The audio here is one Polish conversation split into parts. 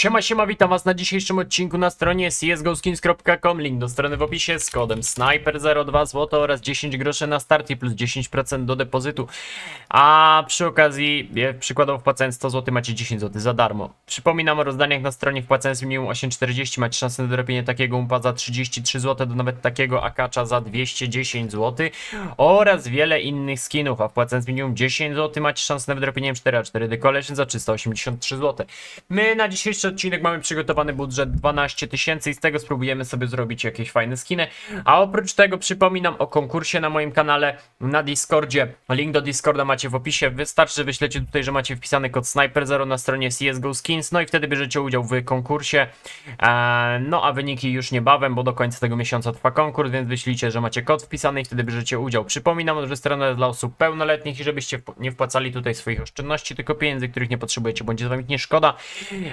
Siema, siema, witam was na dzisiejszym odcinku na stronie csgoskins.com. Link do strony w opisie z kodem SNIPER02 zł oraz 10 groszy na start i plus 10% do depozytu. A przy okazji, je- przykładowo wpłacając 100 zł macie 10 zł za darmo. Przypominam o rozdaniach na stronie wpłacając minimum 8,40 macie szansę na dorobienie takiego umpa za 33 zł do nawet takiego akacza za 210 zł oraz wiele innych skinów, a wpłacając minimum 10 zł macie szansę na wydrobienie 4 a 4 The Collection za 383 zł. My na dzisiejszy odcinek mamy przygotowany budżet 12 tysięcy i z tego spróbujemy sobie zrobić jakieś fajne skiny. A oprócz tego przypominam o konkursie na moim kanale na Discordzie. Link do Discorda macie w opisie. Wystarczy, że wyślecie tutaj, że macie wpisany kod Sniper0 na stronie CSGO Skins, no i wtedy bierzecie udział w konkursie. Eee, no a wyniki już niebawem, bo do końca tego miesiąca trwa konkurs, więc wyślijcie, że macie kod wpisany i wtedy bierzecie udział. Przypominam, że strona jest dla osób pełnoletnich i żebyście nie wpłacali tutaj swoich oszczędności, tylko pieniędzy, których nie potrzebujecie, bądź wam ich nie szkoda.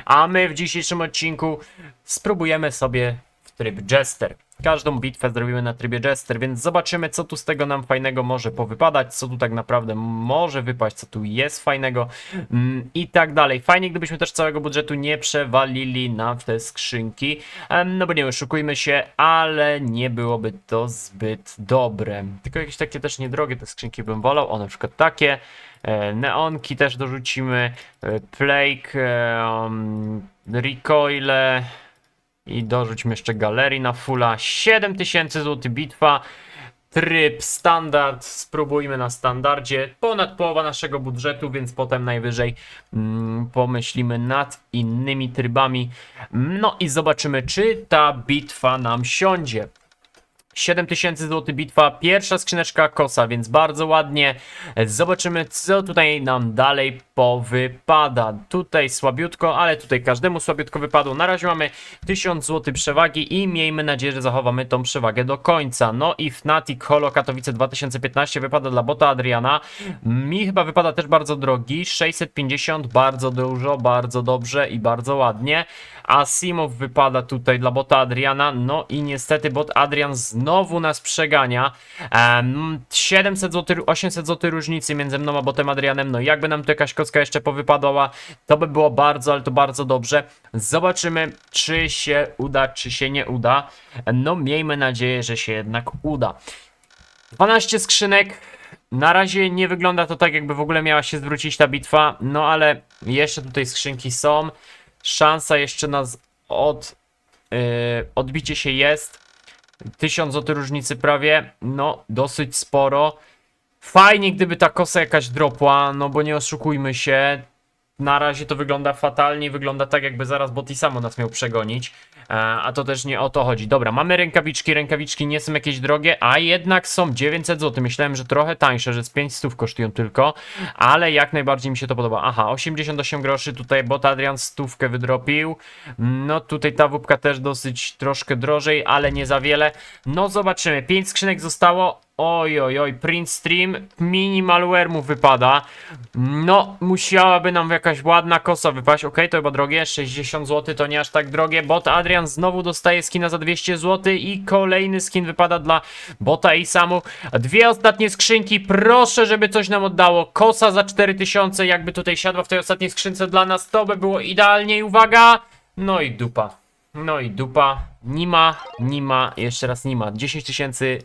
A my w dzisiejszym odcinku spróbujemy sobie w tryb Jester. Każdą bitwę zrobimy na trybie Jester, więc zobaczymy, co tu z tego nam fajnego może powypadać, co tu tak naprawdę może wypaść, co tu jest fajnego mm, i tak dalej. Fajnie, gdybyśmy też całego budżetu nie przewalili na te skrzynki, no bo nie oszukujmy się, ale nie byłoby to zbyt dobre. Tylko jakieś takie też niedrogie te skrzynki bym wolał, o na przykład takie. E, Neonki też dorzucimy, e, Plague, e, um, Recoile i dorzućmy jeszcze galerii na fulla. 7000 zł bitwa, tryb standard, spróbujmy na standardzie. Ponad połowa naszego budżetu, więc potem najwyżej mm, pomyślimy nad innymi trybami. No i zobaczymy, czy ta bitwa nam siądzie. 7000 zł bitwa, pierwsza skrzyneczka kosa, więc bardzo ładnie. Zobaczymy, co tutaj nam dalej powypada. Tutaj słabiutko, ale tutaj każdemu słabiutko wypadło. Na razie mamy 1000 zł przewagi i miejmy nadzieję, że zachowamy tą przewagę do końca. No i Fnatic Holo Katowice 2015 wypada dla bota Adriana. Mi chyba wypada też bardzo drogi, 650, bardzo dużo, bardzo dobrze i bardzo ładnie. A Simow wypada tutaj dla bota Adriana, no i niestety bot Adrian znowu nas przegania. Em, 700 zł, 800 zł różnicy między mną a botem Adrianem, no jakby nam tu jakaś kocka jeszcze powypadała, to by było bardzo, ale to bardzo dobrze. Zobaczymy, czy się uda, czy się nie uda. No miejmy nadzieję, że się jednak uda. 12 skrzynek. Na razie nie wygląda to tak, jakby w ogóle miała się zwrócić ta bitwa, no ale jeszcze tutaj skrzynki są. Szansa jeszcze na od, yy, odbicie się jest. 1000 zł różnicy prawie, no dosyć sporo. Fajnie, gdyby ta kosa jakaś dropła, no bo nie oszukujmy się. Na razie to wygląda fatalnie, wygląda tak jakby zaraz Boti samo nas miał przegonić, e, a to też nie o to chodzi. Dobra, mamy rękawiczki, rękawiczki nie są jakieś drogie, a jednak są 900 zł. Myślałem, że trochę tańsze, że z 500 kosztują tylko, ale jak najbardziej mi się to podoba. Aha, 88 groszy, tutaj bot Adrian stówkę wydropił. No tutaj ta wupka też dosyć troszkę drożej, ale nie za wiele. No zobaczymy, 5 skrzynek zostało. Oj, oj, oj, print stream, minimalware mu wypada. No, musiałaby nam jakaś ładna kosa wypaść. Ok, to chyba drogie, 60 zł to nie aż tak drogie. Bot Adrian znowu dostaje skina za 200 zł i kolejny skin wypada dla bota i samu. Dwie ostatnie skrzynki, proszę, żeby coś nam oddało. Kosa za 4000, jakby tutaj siadła w tej ostatniej skrzynce dla nas, to by było idealnie. Uwaga, no i dupa. No i dupa. Nima, Nima, jeszcze raz Nima. 10 tysięcy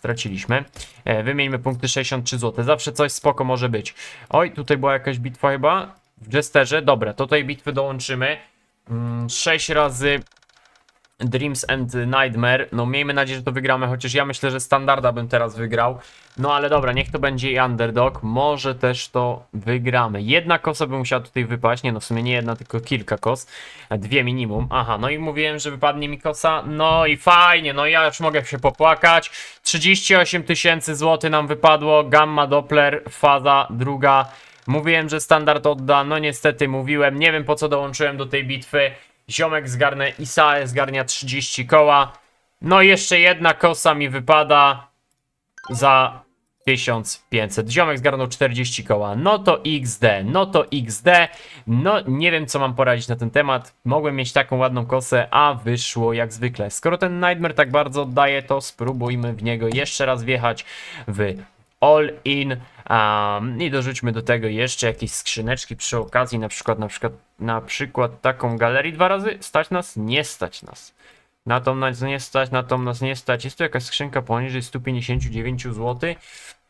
straciliśmy. E, wymieńmy punkty 63 zł. Zawsze coś spoko może być. Oj, tutaj była jakaś bitwa chyba. W Jesterze. Dobra, to tej bitwy dołączymy. Mm, 6 razy Dreams and Nightmare. No miejmy nadzieję, że to wygramy, chociaż ja myślę, że standarda bym teraz wygrał. No ale dobra, niech to będzie i underdog. Może też to wygramy. Jedna kosa by musiała tutaj wypaść. Nie no, w sumie nie jedna, tylko kilka kos. Dwie minimum. Aha, no i mówiłem, że wypadnie mi kosa. No i fajnie, no ja już mogę się popłakać. 38 tysięcy złotych nam wypadło. Gamma Doppler, faza druga. Mówiłem, że standard odda. No niestety mówiłem. Nie wiem po co dołączyłem do tej bitwy. Ziomek zgarnę Isae, zgarnia 30 koła. No jeszcze jedna kosa mi wypada za 1500. Ziomek zgarnął 40 koła. No to XD, no to XD. No nie wiem co mam poradzić na ten temat. Mogłem mieć taką ładną kosę, a wyszło jak zwykle. Skoro ten Nightmare tak bardzo oddaje, to spróbujmy w niego jeszcze raz wjechać w all in. Um, I dorzućmy do tego jeszcze jakieś skrzyneczki przy okazji, na przykład, na przykład, na przykład taką galerię dwa razy. Stać nas? Nie stać nas. Na tą nas nie stać, na tą nas nie stać. Jest tu jakaś skrzynka poniżej 159 zł.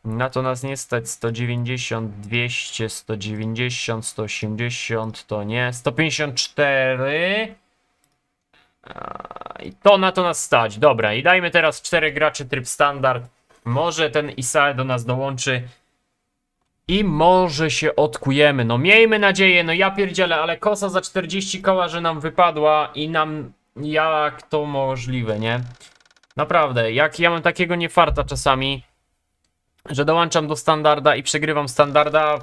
Na to nas nie stać 190, 200, 190, 180, to nie. 154. A, I to na to nas stać. Dobra, i dajmy teraz 4 graczy tryb standard. Może ten Isae do nas dołączy. I może się odkujemy. No miejmy nadzieję, no ja pierdzielę, ale kosa za 40 koła, że nam wypadła i nam... Jak to możliwe, nie? Naprawdę, jak ja mam takiego niefarta czasami, że dołączam do standarda i przegrywam standarda,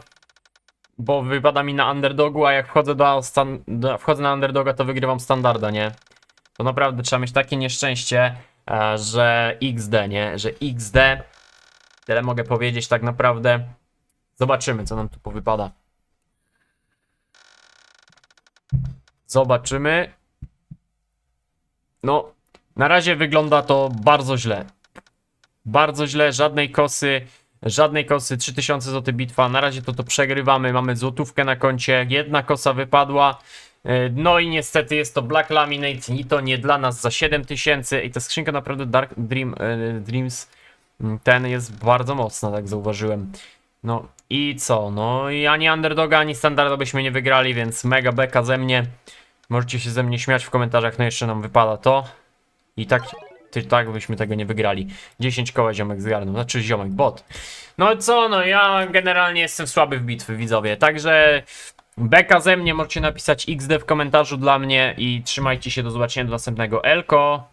bo wypada mi na underdogu, a jak wchodzę do, wchodzę na underdoga, to wygrywam standarda, nie? To naprawdę trzeba mieć takie nieszczęście, że XD, nie? Że XD. Tyle mogę powiedzieć tak naprawdę. Zobaczymy, co nam tu powypada. Zobaczymy. No, na razie wygląda to bardzo źle. Bardzo źle, żadnej kosy, żadnej kosy, 3000 zł bitwa. Na razie to to przegrywamy, mamy złotówkę na koncie, jedna kosa wypadła. Yy, No i niestety jest to Black Laminate i to nie dla nas za 7000 i ta skrzynka naprawdę Dark Dream, yy, Dreams mm, ten jest bardzo mocna, tak zauważyłem. No i co? No i ani underdoga, ani standarda byśmy nie wygrali, więc mega beka ze mnie. Możecie się ze mnie śmiać w komentarzach, no jeszcze nam wypada to. I tak, ty, tak byśmy tego nie wygrali. 10 koła ziomek zgarnął, znaczy ziomek, bot. No co, no ja generalnie jestem słaby w bitwy, widzowie, także beka ze mnie, możecie napisać XD w komentarzu dla mnie i trzymajcie się, do zobaczenia do następnego. Elko!